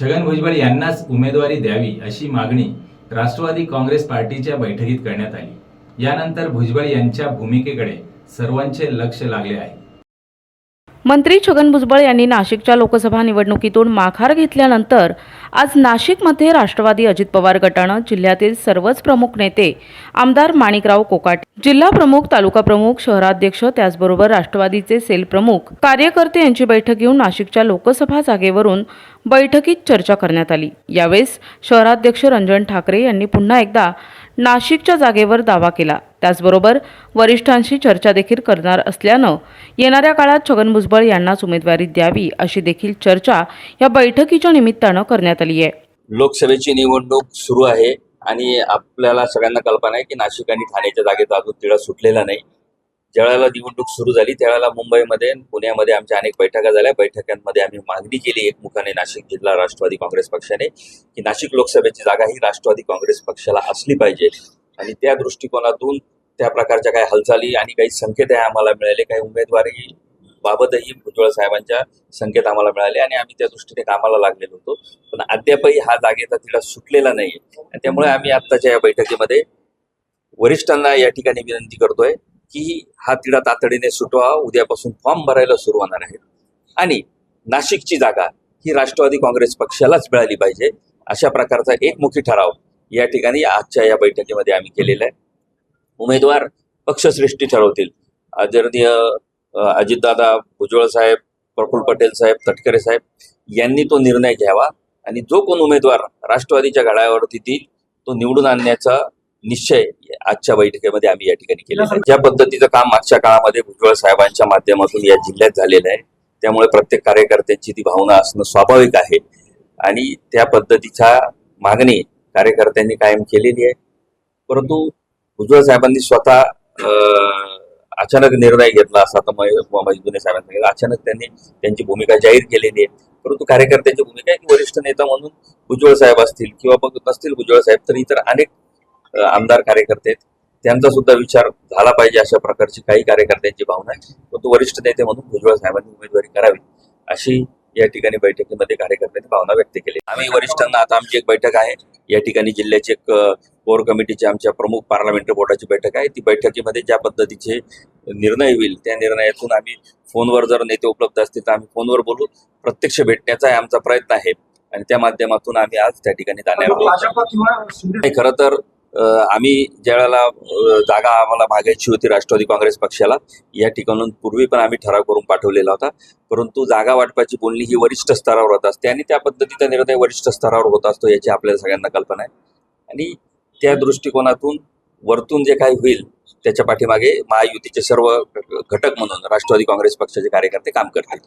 छगन भुजबळ यांनाच उमेदवारी द्यावी अशी मागणी राष्ट्रवादी काँग्रेस पार्टीच्या बैठकीत करण्यात आली. यानंतर भुजबळ यांच्या भूमिकेकडे सर्वांचे लक्ष लागले आहे. मंत्री छगन भुजबळ यांनी नाशिकच्या लोकसभा निवडणुकीतून माघार घेतल्यानंतर आज नाशिकमध्ये राष्ट्रवादी अजित पवार गटानं जिल्ह्यातील सर्वच प्रमुख नेते आमदार माणिकराव कोकाटे जिल्हा प्रमुख तालुका प्रमुख शहराध्यक्ष त्याचबरोबर राष्ट्रवादीचे सेल प्रमुख कार्यकर्ते यांची बैठक घेऊन नाशिकच्या लोकसभा जागेवरून बैठकीत चर्चा करण्यात आली. यावेळेस शहराध्यक्ष रंजन ठाकरे यांनी पुन्हा एकदा नाशिकच्या जागेवर दावा केला. त्याचबरोबर वरिष्ठांशी चर्चा देखील करणार असल्यानं येणाऱ्या काळात छगन भुजबळ यांनाच उमेदवारी द्यावी अशी देखील चर्चा या बैठकीच्या निमित्तानं करण्यात आली आहे. लोकसभेची निवडणूक सुरू आहे आणि आपल्याला सगळ्यांना कल्पना आहे की नाशिक आणि ठाण्याच्या जागेचा अजून तिळा सुटलेला नाही. ज्यावेळेला निवडणूक सुरू झाली त्यावेळेला मुंबईमध्ये पुण्यामध्ये आमच्या अनेक बैठका झाल्या. बैठकांमध्ये आम्ही मागणी केली एकमुखाने नाशिक जिल्हा राष्ट्रवादी काँग्रेस पक्षाने की नाशिक लोकसभेची जागा ही राष्ट्रवादी काँग्रेस पक्षाला असली पाहिजे. आणि त्या दृष्टिकोनातून त्या प्रकारच्या काही हालचाली आणि काही संकेत आम्हाला मिळाले. काही उमेदवारी बाबतही भुजबळ साहेबांच्या संकेत आम्हाला मिळाले आणि आम्ही त्या दृष्टीने कामाला लागलेलो होतो. पण अद्यापही हा जागेचा तिढा सुटलेला नाही आणि त्यामुळे आम्ही आत्ताच्या या बैठकीमध्ये वरिष्ठांना या ठिकाणी विनंती करतोय की हा तिढा तातडीने सुटवा. उद्यापासून फॉर्म भरायला सुरू होणार आहे. आणि नाशिकची जागा ही राष्ट्रवादी काँग्रेस पक्षालाच मिळाली पाहिजे. अशा प्रकारचा एकमुखी ठराव या ठिकाणी आजच्या या बैठकीमध्ये आम्ही केलेलं आहे. उमेदवार पक्षश्रेष्ठी ठरवतील. आदरणीय अजितदादा भुजबळ साहेब प्रफुल्ल पटेल साहेब तटकरे साहेब यांनी तो निर्णय घ्यावा आणि जो कोण उमेदवार राष्ट्रवादीच्या घड्यावरती देईल तो निवडून आणण्याचा निश्चय आजच्या बैठकीमध्ये आम्ही या ठिकाणी केला आहे. ज्या पद्धतीचं काम मागच्या काळामध्ये भुजबळ साहेबांच्या माध्यमातून या जिल्ह्यात झालेलं आहे त्यामुळे प्रत्येक कार्यकर्त्यांची ती भावना असणं स्वाभाविक आहे. आणि त्या पद्धतीच्या मागणी कार्यकर्त्यांनी कायम केलेली आहे. परंतु उज्ज्वल साहेबांनी स्वतः अचानक निर्णय घेतला असा तर जुने साहेबांनी सांगितलं. अचानक त्यांनी त्यांची भूमिका जाहीर केलेली आहे. परंतु कार्यकर्त्यांची भूमिका आहे की वरिष्ठ नेता म्हणून भुजबळ साहेब असतील किंवा मग नसतील भुजबळ साहेब तर इतर अनेक आमदार कार्यकर्ते आहेत. त्यांचा सुद्धा विचार झाला पाहिजे अशा प्रकारची काही कार्यकर्त्यांची भावना आहे. परंतु वरिष्ठ नेते म्हणून भुजबळ साहेबांनी उमेदवारी करावी अशी या ठिकाणी बैठकीमध्ये कार्यकर्त्यांनी भावना व्यक्त केली. आम्ही वरिष्ठांना आता आमची एक बैठक आहे. या ठिकाणी जिल्ह्याची एक कोर कमिटीची आमच्या प्रमुख पार्लमेंटरी बोर्डाची बैठक आहे. ती बैठकीमध्ये ज्या पद्धतीचे निर्णय होईल त्या निर्णयातून आम्ही फोनवर जर नेते उपलब्ध असतील तर आम्ही फोनवर बोलू. प्रत्यक्ष भेटण्याचा आमचा प्रयत्न आहे. आणि त्या माध्यमातून आम्ही आज त्या ठिकाणी जाणार आहोत. खरं तर आम्ही ज्या वेळेला जागा आम्हाला मागायची होती राष्ट्रवादी काँग्रेस पक्षाला या ठिकाणून पूर्वी पण आम्ही ठराव करून पाठवलेला होता. परंतु जागा वाटपाची बोलणी ही वरिष्ठ स्तरावर होत असते आणि त्या पद्धतीचा निर्णय वरिष्ठ स्तरावर होत असतो याची आपल्याला सगळ्यांना कल्पना आहे. आणि त्या दृष्टिकोनातून वरतून जे काही होईल त्याच्या पाठीमागे महायुतीचे सर्व घटक म्हणून राष्ट्रवादी काँग्रेस पक्षाचे कार्यकर्ते काम करतात